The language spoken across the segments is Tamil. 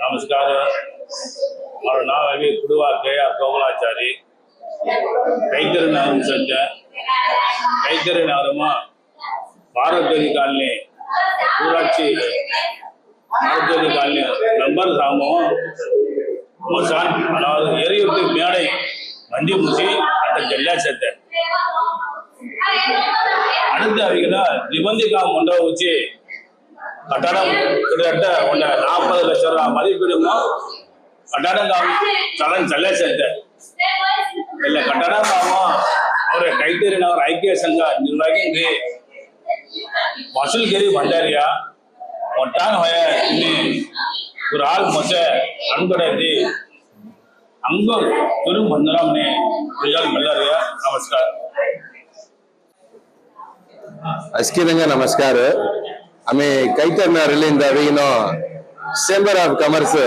ನಮಸ್ಕಾರ. ಅವರ ನಾವಾಗಿ ಕುಡುವ ಕೆ ಆರ್ ಗೋಗುಲಾಚಾರಿ கைத்தறிநாதம் செஞ்ச கைத்தறிநாதமா பாரதேவி காலனி ஊராட்சி பாரதேவி காலனி நம்பர் கிராமம் மசான் அதாவது எரியுத்து மேடை வண்டி முசி அந்த ஜெல்லா சேர்த்தேன் அடுத்து அவங்கள நிபந்திக்காக மண்டபம் வச்சு கட்டடம் கிட்டத்தட்ட உள்ள நாற்பது லட்சம் ரூபாய் மதிப்பீடுமோ கட்டடம் கடன் செல்ல சேர்ந்த இல்லை கட்டடம் காமம் ஒரு கைத்தறினவர் ஐக்கிய சங்க நிர்வாகி. வசூல்கிரி பண்டாரியா? ஒட்டான் ஹோய ஒரு ஆள் மொச நண்படத்தி அங்க திரு மந்தனம்னு ரிஜால் மல்லாரியா? நமஸ்கார் அஸ்கிதங்க நமஸ்காரம் ನಮಸ್ಕಾರ ಆಮೆ ಕೈತರ್ನವರಲ್ಲಿಂದ ಅವಿಗಿನ ಚೇಂಬರ್ ಆಫ್ ಕಾಮರ್ಸ್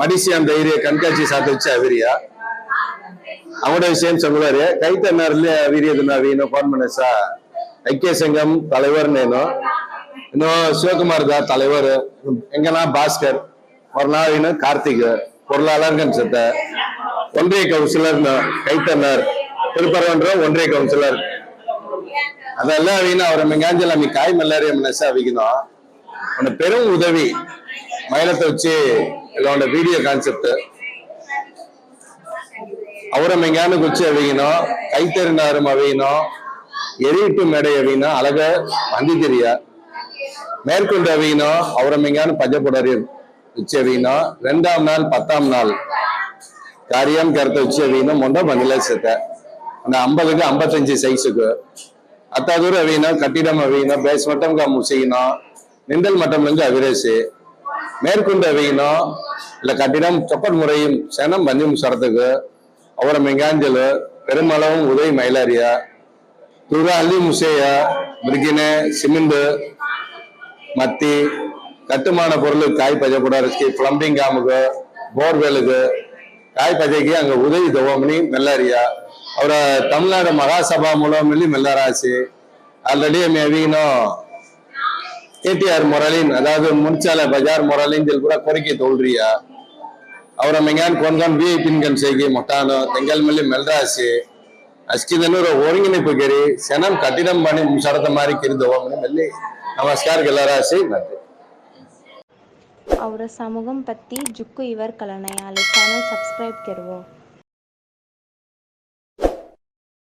மடிசியம் தைரிய கண்காட்சி சாத்து வச்சு அவிரிய அவங்களோட விஷயம் சொல்லுவாரு கைத்தன்னார்ல அவிரியதுன்னு அவியனோ ஃபோன் பண்ணசா ஐக்கிய சங்கம் தலைவர் நேனோ இன்னும் சிவகுமார் தான் தலைவர் எங்கன்னா பாஸ்கர் ஒரு நாள் இன்னும் கார்த்திக் பொருளாளர்கள் சத்த ஒன்றிய கவுன்சிலர் கைத்தன்னார் திருப்பரவன்றம் ஒன்றிய கவுன்சிலர் அதெல்லாம் வீணா அவரை மெங்காஞ்சல் அம்மி காய் மல்லாரிய மனசா அவிக்கணும் உன்னை பெரும் உதவி மயிலத்தை வச்சு இதோட வீடியோ கான்செப்ட் அவரை மெங்கானுக்கு குச்சி அவிக்கணும். கைத்தறினாரும் அவிக்கணும். எரியிட்டு மேடை அவிக்கணும். அழக வந்தி தெரியா. மேற்கொண்டு அவிக்கணும். அவரை மெங்கானு பஞ்சப்படாரி குச்சி அவிக்கணும். ரெண்டாம் நாள் பத்தாம் நாள். காரியம் கருத்தை வச்சு அவிக்கணும். மொண்ட மண்ணில சேர்த்த. அந்த ஐம்பதுக்கு ஐம்பத்தஞ்சு சைஸுக்கு அத்தாதூர் அவியணும் கட்டிடம் அவியணும் பேஸ் மட்டம் காமு செய்யணும் நிந்தல் மட்டம்லேருந்து அவிரேசு. மேற்கொண்டு அவியணும் இல்லை கட்டிடம் சொப்பர் முறையும் சனம் பந்தியும் சரத்துக்கு அவரை மெங்காஞ்சல் பெருமளவும் உதவி மயிலாரியா துரா அள்ளி முசையா பிரிக்கினு சிமெண்ட் மத்தி கட்டுமான பொருள் காய் பஜைப்படாருக்கு பிளம்பிங் காமுக்கு போர்வெலுக்கு காய் பஜைக்கு அங்க உதவி தவமணி மெல்லாரியா அவரை தமிழ்நாடு மகாசபா மூலம் வெளி மெல்லராசி ஆல்ரெடி மேவினும் கேடிஆர் முரளின் அதாவது முன்சால பஜார் முரளின் கூட கோரிக்கை தோல்றியா ಅವರ ಮೆಂಗಾನ್ ಕೊನ್ಗಾನ್ ವಿ ಪಿನ್ಗನ್ ಸೇಗಿ ಮೊಟ್ಟಾನು ತೆಂಗಲ್ ಮೇಲೆ ಮೆಲ್ರಾಸಿ ಅಸ್ಕಿದನೂರ ಓರಿಂಗಿನಿಪ್ಪು ಗೆರಿ ಸೆನಂ ಕಠಿಣಂ ಮಣಿ ಶರತ ಮಾರಿ ಕಿರಿದು ಮನೆ ನಮಸ್ಕಾರ ಗೆಲ್ಲರಾಸಿ ನಟಿ ಅವರ ಸಮೂಹಂ ಪತ್ತಿ ಜುಕ್ಕು ಇವರ್ ಕಲನಯಾಲೆ ಚಾನಲ್ ಸಬ್ಸ್ಕ್ರೈಬ್ ಕೆರವೋ